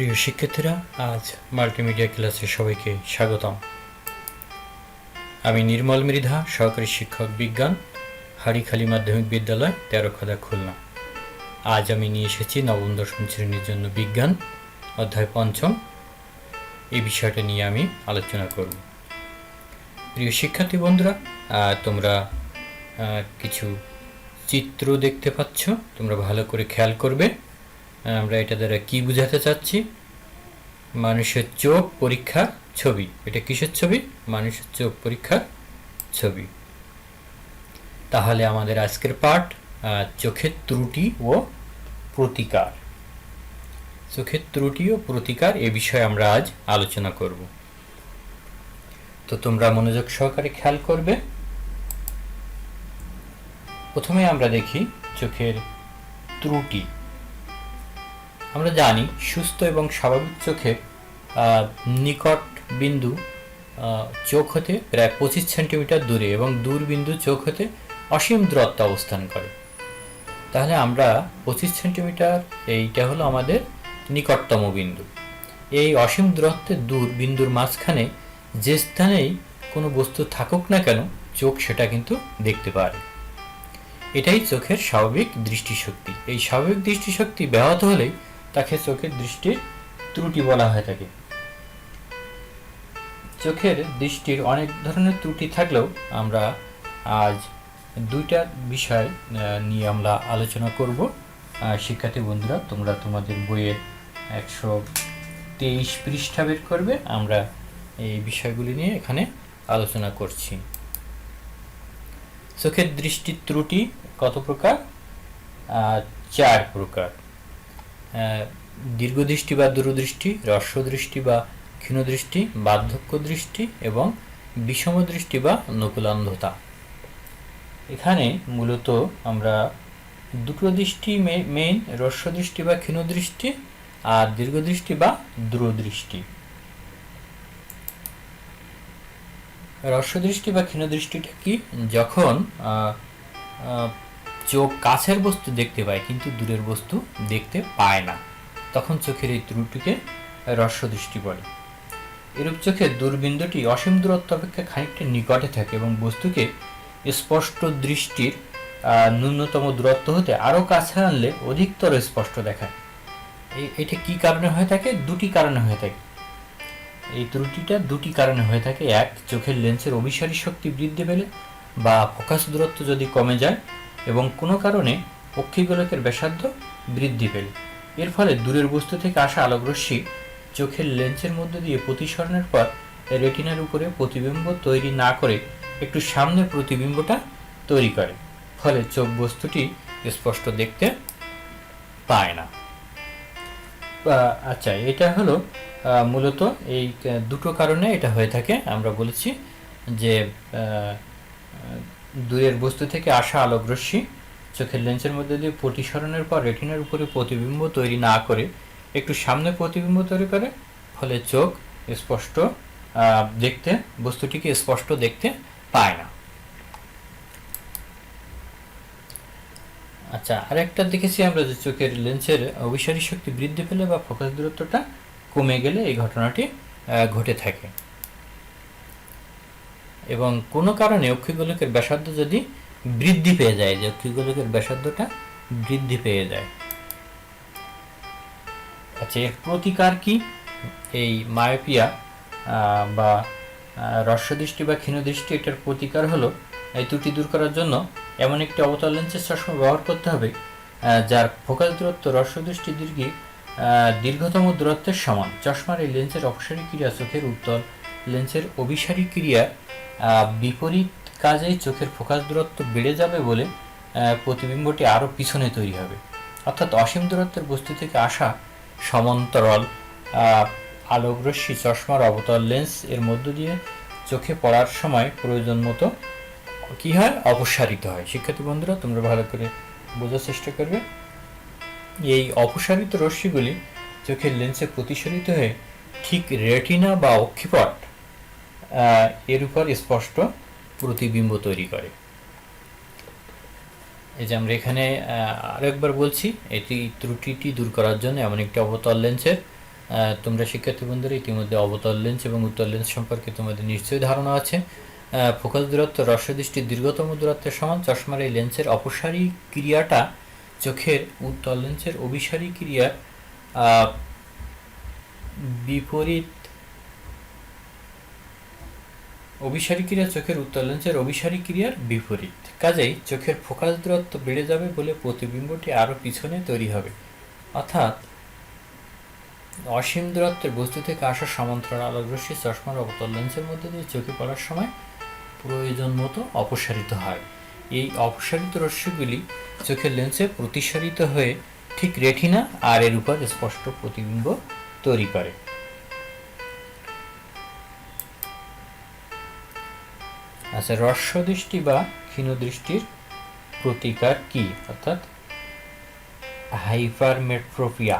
প্রিয় শিক্ষার্থীরা, আজ মাল্টিমিডিয়া ক্লাসে সবাইকে স্বাগতম। আমি নির্মল মৃধা সহকারী শিক্ষক বিজ্ঞান, হাড়িখালি মাধ্যমিক বিদ্যালয়, তেরোখদা, খুলনা। আজ আমি নিয়ে এসেছি নবম, দশম শ্রেণির জন্য বিজ্ঞান, অধ্যায় পঞ্চম। এই বিষয়টা নিয়ে আমি আলোচনা করব। প্রিয় শিক্ষার্থী বন্ধুরা তোমরা কিছু চিত্র দেখতে পাচ্ছ, তোমরা ভালো করে খেয়াল করবে। আমরা এটা দ্বারা কি বোঝাতে চাচ্ছি? মানুষের চোখ পরীক্ষার ছবি। এটা কিসের ছবি? মানুষের চোখ পরীক্ষার ছবি। তাহলে আমাদের আজকের পাঠ চোখের ত্রুটি ও প্রতিকার। চোখের ত্রুটি ও প্রতিকার এ বিষয়ে আমরা আজ আলোচনা করব। তো তোমরা মনোযোগ সহকারে খেয়াল করবে। প্রথমে আমরা দেখি চোখের ত্রুটি। আমরা জানি সুস্থ এবং স্বাভাবিক আহ, নিকট বিন্দু চোখ হতে প্রায় পঁচিশ সেন্টিমিটার দূরে এবং দূর বিন্দু চোখ হতে অসীম দূরত্ব অবস্থান করে। তাহলে আমরা পঁচিশ সেন্টিমিটার এইটা হলো আমাদের নিকটতম বিন্দু। এই অসীম দূরত্বে দূর বিন্দুর মাঝখানে যে স্থানেই কোনো বস্তু থাকুক না কেন চোখ সেটা কিন্তু দেখতে পারে। এটাই চোখের স্বাভাবিক দৃষ্টিশক্তি। এই স্বাভাবিক দৃষ্টিশক্তি ব্যাহত হলেই তাকে চোখের দৃষ্টির ত্রুটি বলা হয়ে থাকে চোখের দৃষ্টির অনেক ধরনের ত্রুটি থাকলেও আমরা আজ দুইটা বিষয় নিয়ে আমরা আলোচনা করব। শিক্ষার্থী বন্ধুরা, তোমরা তোমাদের বইয়ের একশো তেইশ পৃষ্ঠা বের করবে। আমরা এই বিষয়গুলি নিয়ে এখানে আলোচনা করছি। চোখের দৃষ্টির ত্রুটি কত প্রকার? চার প্রকার। দীর্ঘদৃষ্টি বা দূরদৃষ্টি হ্রস্বদৃষ্টি বা ক্ষীণদৃষ্টি বার্ধক্য দৃষ্টি এবং বিষমদৃষ্টি বা নকুলান্ধতা। এখানে মূলত আমরা দুটো দৃষ্টি মেইন হ্রস্বদৃষ্টি বা ক্ষীণদৃষ্টি আর দীর্ঘদৃষ্টি বা দূরদৃষ্টি। হ্রস্বদৃষ্টি বা ক্ষীণদৃষ্টিটা কি? যখন চোখ কাছের বস্তু দেখতে পায়, কিন্তু দূরের বস্তু দেখতে পায় না। তখন চোখের এই ত্রুটিকে হ্রস্বদৃষ্টি বলে। এরূপ চোখে দূরবিন্দুটি অসীম দূরত্ব অপেক্ষা খানিকটা নিকটে থাকে এবং বস্তুকে স্পষ্ট দৃষ্টির ন্যূনতম দূরত্ব হতে আরও কাছে আনলে অধিকতর স্পষ্ট দেখায়। এটা কি কারণে হয়ে থাকে? দুটি কারণে হয়ে থাকে। এই ত্রুটিটা দুটি কারণে হয়ে থাকে। এক, চোখের লেন্সের অভিসারী শক্তি বৃদ্ধি পেলে বা ফোকাস দূরত্ব যদি কমে যায় এবং কোনো কারণে অক্ষিগোলকের ব্যাসার্ধ বৃদ্ধি পেল। এর ফলে দূরের বস্তু থেকে আসা আলোকরশ্মি চোখের লেন্সের মধ্য দিয়ে প্রতিসরণের পর রেটিনার উপরে প্রতিবিম্ব তৈরি না করে একটু সামনে প্রতিবিম্বটা তৈরি করে। ফলে চোখ বস্তুটি স্পষ্ট দেখতে পায় না। আচ্ছা এটা হলো মূলত এই দুটো কারণে এটা হয়ে থাকে। আমরা বলেছি যে দূরের বস্তু থেকে আসা আলোকরশ্মি, চোখের লেন্সের মধ্যে দিয়ে প্রতিসরণের পর রেটিনার উপরে প্রতিবিম্ব তৈরি না করে, একটু সামনে প্রতিবিম্ব তৈরি করে, ফলে চোখ স্পষ্ট দেখতে, বস্তুটিকে স্পষ্ট দেখতে পায় না। আচ্ছা আরেকটা দেখেছি আমরা যে চোখের লেন্সের অভিসারী শক্তি বৃদ্ধি পেলে বা ফোকাস দূরত্বটা কমে গেলে এই ঘটনাটি ঘটে থাকে। এবং কোনো কারণে অক্ষিগোলকের ব্যাসার্ধ যদি বৃদ্ধি পেয়ে যায় যে অক্ষিগোলকের ব্যাসার্ধটা বৃদ্ধি পেয়ে যায়। আচ্ছা এর প্রতিকার কি? এই মায়োপিয়া বা আহ, হ্রস্বদৃষ্টি বা ক্ষীণদৃষ্টি এটার প্রতিকার হলো এই ত্রুটি দূর করার জন্য এমন একটি অবতল লেন্সের চশমা ব্যবহার করতে হবে যার ফোকাস দূরত্ব হ্রস্বদৃষ্টি দীর্ঘি দীর্ঘতম দূরত্বের সমান। চশমার এই লেন্সের অপসারী ক্রিয়া চোখের উত্তল লেন্সের অভিসারী ক্রিয়া বিপরীত কাজেই চোখের ফোকাস দূরত্ব বেড়ে যাবে বলে প্রতিবিম্বটি আরও পিছনে তৈরি হবে। অর্থাৎ অসীম দূরত্বের বস্তু থেকে আসা সমান্তরাল আলোকরশ্মি চশমার অবতল লেন্স এর মধ্য দিয়ে চোখে পড়ার সময় প্রয়োজন মতো কি হয়? অপসারিত হয়। শিক্ষার্থী বন্ধুরা, তোমরা ভালো করে বোঝার চেষ্টা করবে। এই অপসারিত রশ্মিগুলি চোখের লেন্সে প্রতিসরিত হয়ে ঠিক রেটিনা বা অক্ষিপট এর উপর স্পষ্ট প্রতিবিম্ব তৈরি করে। এই যে আমরা এখানে আরেকবার বলছি এটি ত্রুটিটি দূর করার জন্য এমন একটি অবতল লেন্সের তোমরা শিক্ষার্থী বন্ধুরা ইতিমধ্যে অবতল লেন্স এবং উত্তর লেন্স সম্পর্কে তোমাদের নিশ্চয়ই ধারণা আছে। ফোকাস দূরত্ব রস্য দৃষ্টির দীর্ঘতম দূরত্বের সমান চশমার এই লেন্সের অপসারী ক্রিয়াটা চোখের উত্তল লেন্সের অভিসারী ক্রিয়ার আহ, বিপরীত অভিসারী ক্রিয়া চোখের উত্তর লেন্সের অভিসারী ক্রিয়ার বিপরীত। কাজেই চোখের ফোকাস দূরত্ব বেড়ে যাবে বলে প্রতিবিম্বটি আরও পিছনে তৈরি হবে। অর্থাৎ অসীম দূরত্বের বস্তু থেকে আসা সমান্তরাল আলোকরশ্মি চশমার অবতল লেন্সের মধ্যে দিয়ে চোখে পড়ার সময় প্রয়োজন মতো অপসারিত হয়। এই অপসারিত রশ্মিগুলি চোখের লেন্সে প্রতিসারিত হয়ে ঠিক রেটিনা আর এর উপর স্পষ্ট প্রতিবিম্ব তৈরি করে। আচ্ছা দৃষ্টি বা ক্ষীণদৃষ্টির প্রতিকার কি? অর্থাৎ হাইপারমেট্রোপিয়া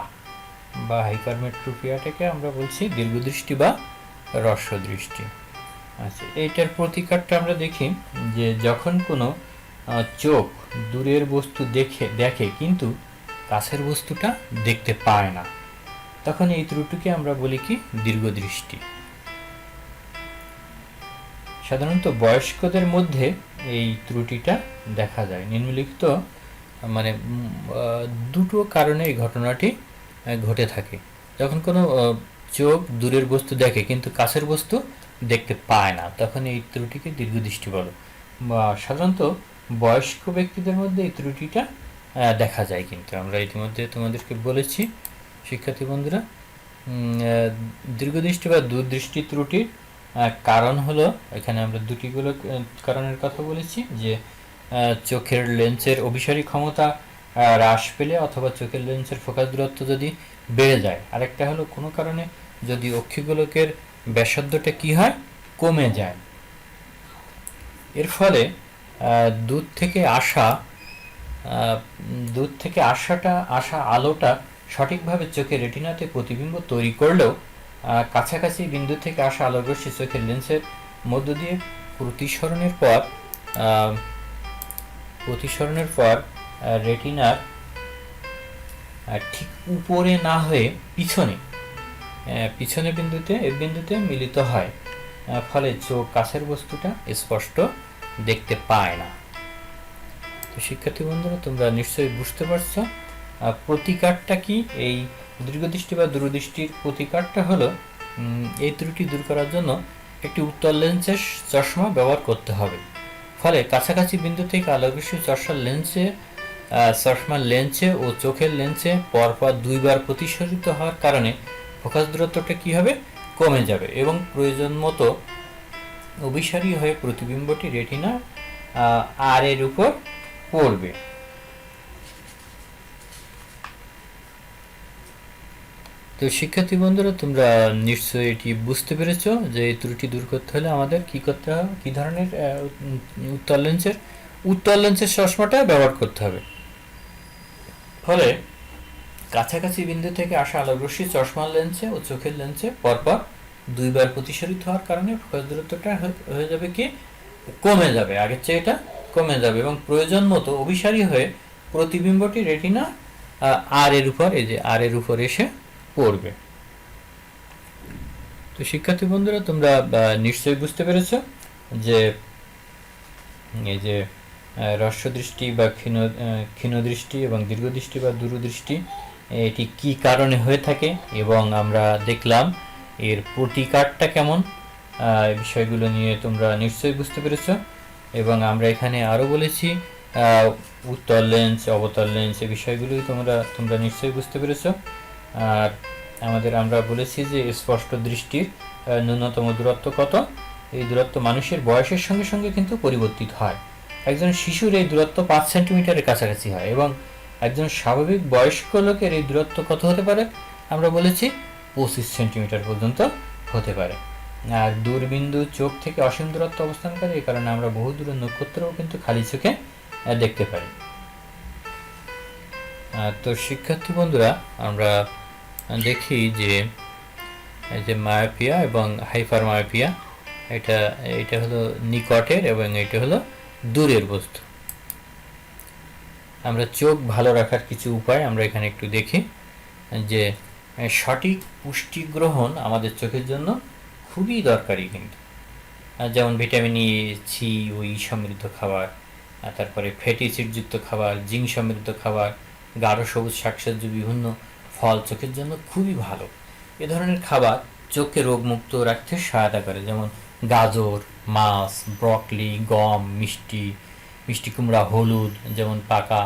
বা হাইপারমেট্রোপিয়াটাকে আমরা বলছি দীর্ঘদৃষ্টি বা দৃষ্টি আচ্ছা এইটার প্রতিকারটা আমরা দেখি যে যখন কোনো চোখ দূরের বস্তু দেখে দেখে কিন্তু কাছের বস্তুটা দেখতে পায় না, তখন এই ত্রুটিকে আমরা বলি কি? দীর্ঘদৃষ্টি। সাধারণত বয়স্কদের মধ্যে এই ত্রুটিটা দেখা যায়। নিম্নলিখিত মানে দুটো কারণে এই ঘটনাটি ঘটে থাকে। যখন কোনো চোখ দূরের বস্তু দেখে কিন্তু কাছের বস্তু দেখতে পায় না, তখন এই ত্রুটিকে দীর্ঘদৃষ্টি বলো। বা সাধারণত বয়স্ক ব্যক্তিদের মধ্যে এই ত্রুটিটা দেখা যায় কিন্তু। আমরা ইতিমধ্যে তোমাদেরকে বলেছি, শিক্ষার্থী বন্ধুরা দীর্ঘদৃষ্টি বা দূরদৃষ্টি ত্রুটির কারণ হলো, এখানে আমরা দুটিগুলো কারণের কথা বলেছি, যে চোখের লেন্সের অভিসারী ক্ষমতা হ্রাস পেলে অথবা চোখের লেন্সের ফোকাস দূরত্ব যদি বেড়ে যায়। আরেকটা হলো, কোনো কারণে যদি অক্ষিগোলকের ব্যাসার্ধটা কি হয়? কমে যায়। এর ফলে দূর থেকে আসা দূর থেকে আসাটা, আসা আলোটা সঠিকভাবে চোখের রেটিনাতে প্রতিবিম্ব তৈরি করলেও কাছাকাছি বিন্দু থেকে আসা আলোকরশ্মি চোখের লেন্সের মধ্য দিয়ে প্রতিসরণের পর প্রতিসরণের পর রেটিনার ঠিক উপরে না হয়ে পিছনে পিছনে বিন্দুতে, এ বিন্দুতে মিলিত হয়। ফলে চোখ কাছের বস্তুটা স্পষ্ট দেখতে পায় না। তো শিক্ষার্থী বন্ধুরা, তোমরা নিশ্চয়ই বুঝতে পারছ প্রতিকারটা কি? এই দীর্ঘদৃষ্টি বা দূরদৃষ্টির প্রতিকারটা হলো এই ত্রুটি দূর করার জন্য একটি উত্তর লেন্সের চশমা ব্যবহার করতে হবে। ফলে কাছাকাছি বিন্দু থেকে আলোকরশ্মি চশমার লেন্সে চশমার লেন্সে ও চোখের লেন্সে পরপর দুইবার প্রতিসরিত হওয়ার কারণে ফোকাস দূরত্বটা কি হবে? কমে যাবে এবং প্রয়োজন মতো অভিসারী হয়ে প্রতিবিম্বটি রেটিনা আর এর উপর পড়বে। তো শিক্ষার্থী বন্ধুরা, তোমরা নিশ্চয়ই এটি বুঝতে পেরেছ যে এই ত্রুটি দূর করতে হলে আমাদের কি করতে হবে? কি ধরনের উত্তর লেন্সের উত্তর লেন্সের চশমাটা ব্যবহার করতে হবে। ফলে কাছাকাছি বিন্দু থেকে আসা আলোকরশ্মি চশমার লেন্সে ও চোখের লেন্সে পরপর দুইবার প্রতিসরিত হওয়ার কারণে ফোকাস দূরত্বটা হয়ে যাবে কি? কমে যাবে। আগের চেয়ে এটা কমে যাবে এবং প্রয়োজন মতো অভিসারী হয়ে প্রতিবিম্বটি রেটিনা আর এর উপর, এই যে আর এর উপর এসে পড়বে। তো শিক্ষার্থী বন্ধুরা তোমরা নিশ্চয়ই বুঝতে পেরেছ যে এই যে দৃষ্টি বা ক্ষীণ আহ, ক্ষীণ দৃষ্টি এবং দীর্ঘদৃষ্টি বা দূরদৃষ্টি এটি কি কারণে হয়ে থাকে এবং আমরা দেখলাম এর প্রতিকারটা কেমন বিষয়গুলো নিয়ে তোমরা নিশ্চয়ই বুঝতে পেরেছ এবং আমরা এখানে আরও বলেছি উত্তর লেন্স অবতল লেন্স এই বিষয়গুলোই তোমরা তোমরা নিশ্চয়ই বুঝতে পেরেছ। আর আমাদের আমরা বলেছি যে স্পষ্ট দৃষ্টির ন্যূনতম দূরত্ব কত? এই দূরত্ব মানুষের বয়সের সঙ্গে সঙ্গে কিন্তু পরিবর্তিত হয়। একজন শিশুর এই দূরত্ব পাঁচ সেন্টিমিটারের কাছাকাছি হয় এবং একজন স্বাভাবিক বয়স্ক লোকের এই দূরত্ব কত হতে পারে? আমরা বলেছি পঁচিশ সেন্টিমিটার পর্যন্ত হতে পারে। আর দূরবিন্দু চোখ থেকে অসীম দূরত্ব অবস্থান করে, এই কারণে আমরা বহু দূরের নক্ষত্রও কিন্তু খালি চোখে দেখতে পারি। তো শিক্ষার্থী বন্ধুরা, আমরা দেখি যে, এই যে মায়োপিয়া এবং হাইপার মায়োপিয়া, এটা এটা হলো নিকটের এবং এটা হলো দূরের বস্তু। আমরা চোখ ভালো রাখার কিছু উপায় আমরা এখানে একটু দেখি, যে, সঠিক পুষ্টি গ্রহণ আমাদের চোখের জন্য খুবই দরকারি কিন্তু। যেমন ভিটামিন ই সি ও সমৃদ্ধ খাবার তারপরে ফ্যাটি অ্যাসিডযুক্ত খাবার, জিঙ্ক সমৃদ্ধ খাবার গাঢ় সবুজ শাকসবজি, বিভিন্ন ফল চোখের জন্য খুবই ভালো। এ ধরনের খাবার চোখকে রোগমুক্ত রাখতে সহায়তা করে, যেমন গাজর, মাছ, ব্রকলি, গম, মিষ্টি মিষ্টি কুমড়া, হলুদ, যেমন পাকা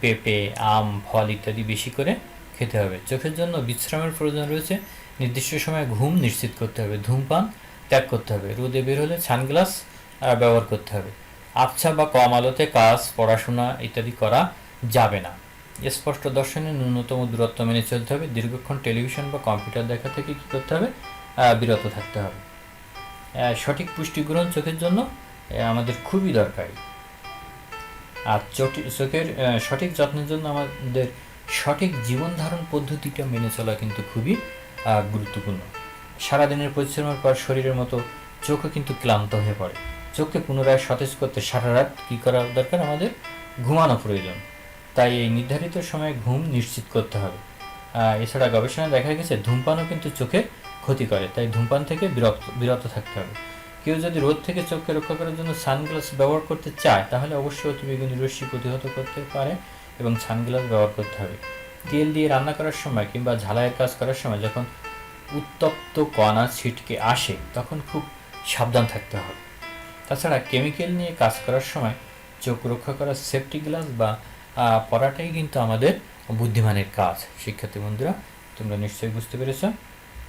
পেঁপে, আম, ফল ইত্যাদি বেশি করে খেতে হবে। চোখের জন্য বিশ্রামের প্রয়োজন রয়েছে। নির্দিষ্ট সময়ে ঘুম নিশ্চিত করতে হবে, ধূমপান ত্যাগ করতে হবে, রোদে বের হলে সানগ্লাস ব্যবহার করতে হবে। আবছা বা কম আলোতে কাজ, পড়াশোনা ইত্যাদি করা যাবে না। স্পষ্ট দর্শনে ন্যূনতম দূরত্ব মেনে চলতে হবে। দীর্ঘক্ষণ টেলিভিশন বা কম্পিউটার দেখা থেকে কী করতে হবে? বিরত থাকতে হবে। সঠিক পুষ্টি গ্রহণ চোখের জন্য আমাদের খুবই দরকারি। আর চোখের সঠিক যত্নের জন্য আমাদের সঠিক জীবন ধারণ পদ্ধতিটা মেনে চলা কিন্তু খুবই গুরুত্বপূর্ণ। সারাদিনের পরিশ্রমের পর শরীরের মতো চোখও কিন্তু ক্লান্ত হয়ে পড়ে। চোখকে পুনরায় সতেজ করতে সারা রাত কী করা দরকার? আমাদের ঘুমানো প্রয়োজন। তাই এই নির্ধারিত সময়ে ঘুম নিশ্চিত করতে হবে। এছাড়া গবেষণায় দেখা গেছে, ধূমপানও কিন্তু চোখে ক্ষতি করে, তাই ধূমপান থেকে বিরক্ত, বিরত থাকতে হবে। কেউ যদি রোদ থেকে চোখকে রক্ষা করার জন্য সানগ্লাস ব্যবহার করতে চায়, তাহলে অবশ্যই অতিবেগুনি রশ্মি প্রতিহত করতে পারে এবং সানগ্লাস ব্যবহার করতে হবে। তেল দিয়ে রান্না করার সময় কিংবা ঝালাইয়ের কাজ করার সময় যখন উত্তপ্ত কণা ছিটকে আসে, তখন খুব সাবধান থাকতে হবে। তাছাড়া কেমিক্যাল নিয়ে কাজ করার সময় চোখ রক্ষা করার সেফটি গ্লাস বা আহ, পরাটাই কিন্তু আমাদের বুদ্ধিমানের কাজ শিক্ষার্থী বন্ধুরা তোমরা নিশ্চয়ই বুঝতে পেরেছ।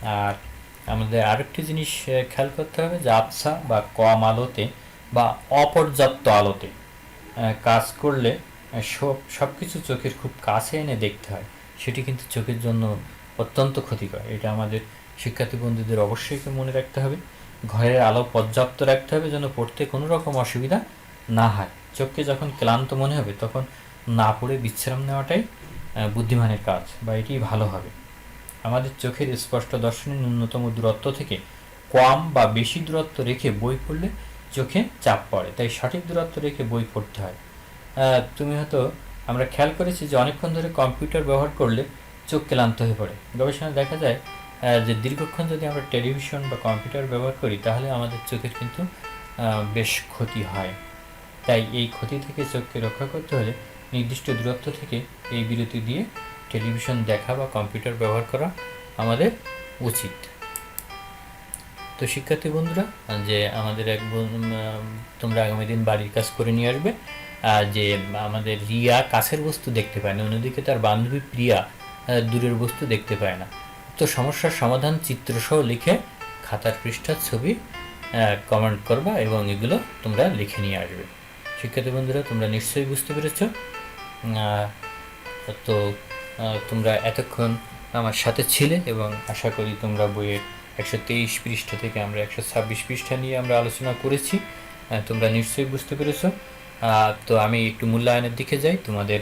আর আমাদের আরেকটি জিনিস খেয়াল করতে হবে যে আবসা বা কম আলোতে বা অপর্যাপ্ত আলোতে কাজ করলে সব সব কিছু চোখের খুব কাছে এনে দেখতে হয়। সেটি কিন্তু চোখের জন্য অত্যন্ত ক্ষতিকর। এটা আমাদের শিক্ষার্থী বন্ধুদের অবশ্যই মনে রাখতে হবে। ঘরের আলো পর্যাপ্ত রাখতে হবে যেন পড়তে কোনো রকম অসুবিধা না হয়। চোখকে যখন ক্লান্ত মনে হবে তখন না পড়ে বিশ্রাম নেওয়াটাই বুদ্ধিমানের কাজ বা এটি ভালো হবে। আমাদের চোখের স্পষ্ট দর্শনে ন্যূনতম দূরত্ব থেকে কম বা বেশি দূরত্ব রেখে বই পড়লে চোখে চাপ পড়ে, তাই সঠিক দূরত্ব রেখে বই পড়তে হয়। তুমি হয়তো, আমরা খেয়াল করেছি যে অনেকক্ষণ ধরে কম্পিউটার ব্যবহার করলে চোখ ক্লান্ত হয়ে পড়ে। গবেষণায় দেখা যায় যে দীর্ঘক্ষণ যদি আমরা টেলিভিশন বা কম্পিউটার ব্যবহার করি, তাহলে আমাদের চোখের কিন্তু বেশ ক্ষতি হয়। তাই এই ক্ষতি থেকে চোখকে রক্ষা করতে হলে নির্দিষ্ট দূরত্ব থেকে এই বিরতি দিয়ে টেলিভিশন দেখা বা কম্পিউটার ব্যবহার করা আমাদের উচিত। তো শিক্ষার্থী বন্ধুরা, যে আমাদের এক তোমরা আগামী দিন বাড়ির কাজ করে নিয়ে আসবে। যে আমাদের রিয়া কাছের বস্তু দেখতে পায় না, অন্যদিকে তার বান্ধবী প্রিয়া দূরের বস্তু দেখতে পায় না। তো সমস্যার সমাধান চিত্রসহ লিখে খাতার পৃষ্ঠার ছবি কমেন্ট করবা এবং এগুলো তোমরা লিখে নিয়ে আসবে। শিক্ষার্থী বন্ধুরা, তোমরা নিশ্চয়ই বুঝতে পেরেছ তো তোমরা এতক্ষণ আমার সাথে ছিলে এবং আশা করি তোমরা বইয়ের একশো তেইশ পৃষ্ঠা থেকে আমরা একশো ছাব্বিশ পৃষ্ঠা নিয়ে আমরা আলোচনা করেছি। তোমরা নিশ্চয়ই বুঝতে পেরেছ। তো আমি একটু মূল্যায়নের দিকে যাই। তোমাদের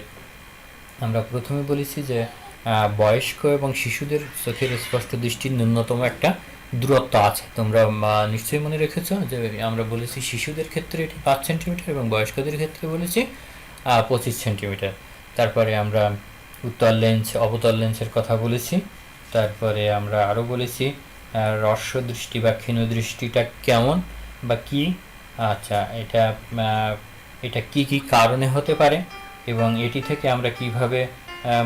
আমরা প্রথমে বলেছি যে বয়স্ক এবং শিশুদের চোখের স্পষ্ট দৃষ্টির ন্যূনতম একটা দূরত্ব আছে। তোমরা নিশ্চয়ই মনে রেখেছো যে আমরা বলেছি শিশুদের ক্ষেত্রে এটি পাঁচ সেন্টিমিটার এবং বয়স্কদের ক্ষেত্রে বলেছি পঁচিশ সেন্টিমিটার। তারপরে আমরা উত্তর লেন্স, অবতল লেন্সের কথা বলেছি। তারপরে আমরা আরও বলেছি হ্রস্ব দৃষ্টি বা ক্ষীণ দৃষ্টিটা কেমন বা কি? আচ্ছা এটা এটা কি কি কারণে হতে পারে এবং এটি থেকে আমরা কীভাবে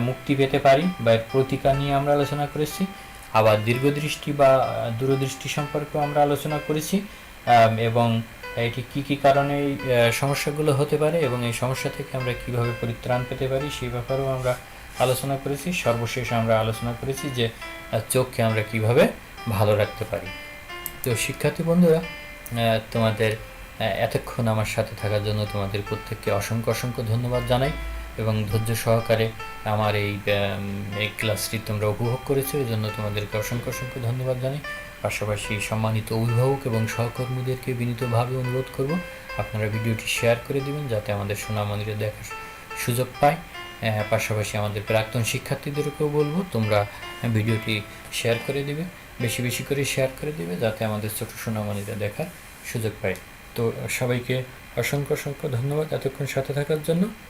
মুক্তি পেতে পারি বা এর প্রতিকার নিয়ে আমরা আলোচনা করেছি। আবার দীর্ঘদৃষ্টি বা দূরদৃষ্টি সম্পর্কেও আমরা আলোচনা করেছি। এবং এটি কি কি কারণে এই সমস্যাগুলো হতে পারে এবং এই সমস্যা থেকে আমরা কীভাবে পরিত্রাণ পেতে পারি সেই ব্যাপারেও আমরা আলোচনা করেছি। সর্বশেষ আমরা আলোচনা করেছি যে চোখকে আমরা কীভাবে ভালো রাখতে পারি। তো শিক্ষার্থী বন্ধুরা তোমাদের এতক্ষণ আমার সাথে থাকার জন্য তোমাদের প্রত্যেককে অসংখ্য অসংখ্য ধন্যবাদ জানাই। এবং ধৈর্য সহকারে আমার এই এই ক্লাসটি তোমরা উপভোগ করেছ এই জন্য তোমাদেরকে অসংখ্য অসংখ্য ধন্যবাদ জানাই। পাশাপাশি সম্মানিত অভিভাবক এবং সহকর্মীদেরকে বিনীতভাবে অনুরোধ করব আপনারা ভিডিওটি শেয়ার করে দিবেন যাতে আমাদের সোনামণিরা দেখার সুযোগ পায়। আহ, পাশাপাশি আমাদের প্রাক্তন শিক্ষার্থীদেরকেও বলব তোমরা ভিডিওটি শেয়ার করে দিবে বেশি বেশি করে শেয়ার করে দিবে যাতে আমাদের ছোট সোনামণিরা দেখার সুযোগ পায়। তো সবাইকে অসংখ্য অসংখ্য ধন্যবাদ এতক্ষণ সাথে থাকার জন্য।